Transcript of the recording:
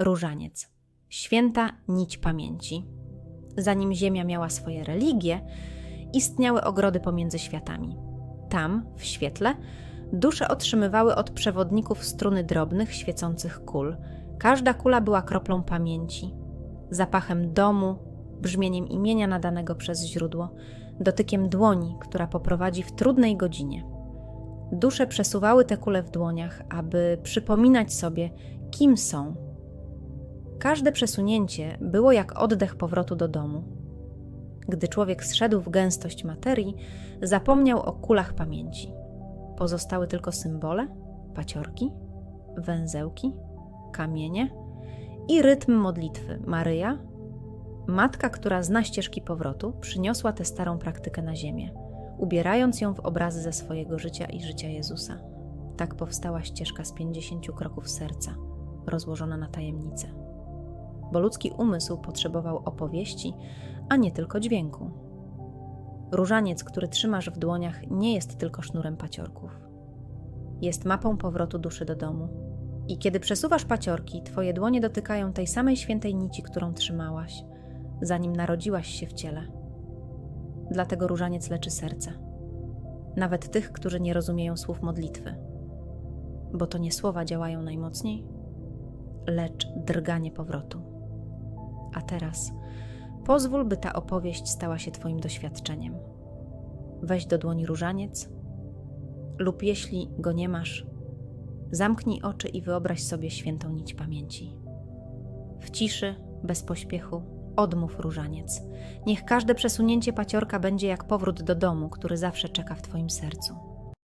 Różaniec. Święta nić pamięci. Zanim Ziemia miała swoje religie, istniały ogrody pomiędzy światami. Tam, w świetle, dusze otrzymywały od przewodników struny drobnych, świecących kul. Każda kula była kroplą pamięci, zapachem domu, brzmieniem imienia nadanego przez źródło, dotykiem dłoni, która poprowadzi w trudnej godzinie. Dusze przesuwały te kule w dłoniach, aby przypominać sobie, kim są. Każde przesunięcie było jak oddech powrotu do domu. Gdy człowiek zszedł w gęstość materii, zapomniał o kulach pamięci. Pozostały tylko symbole, paciorki, węzełki, kamienie i rytm modlitwy. Maryja, matka, która zna ścieżki powrotu, przyniosła tę starą praktykę na ziemię, ubierając ją w obrazy ze swojego życia i życia Jezusa. Tak powstała ścieżka z pięćdziesięciu kroków serca, rozłożona na tajemnice. Bo ludzki umysł potrzebował opowieści, a nie tylko dźwięku. Różaniec, który trzymasz w dłoniach, nie jest tylko sznurem paciorków. Jest mapą powrotu duszy do domu. I kiedy przesuwasz paciorki, twoje dłonie dotykają tej samej świętej nici, którą trzymałaś, zanim narodziłaś się w ciele. Dlatego różaniec leczy serce. Nawet tych, którzy nie rozumieją słów modlitwy. Bo to nie słowa działają najmocniej, lecz drganie powrotu. A teraz pozwól, by ta opowieść stała się Twoim doświadczeniem. Weź do dłoni różaniec, lub jeśli go nie masz, zamknij oczy i wyobraź sobie świętą nić pamięci. W ciszy, bez pośpiechu, odmów różaniec. Niech każde przesunięcie paciorka będzie jak powrót do domu, który zawsze czeka w Twoim sercu.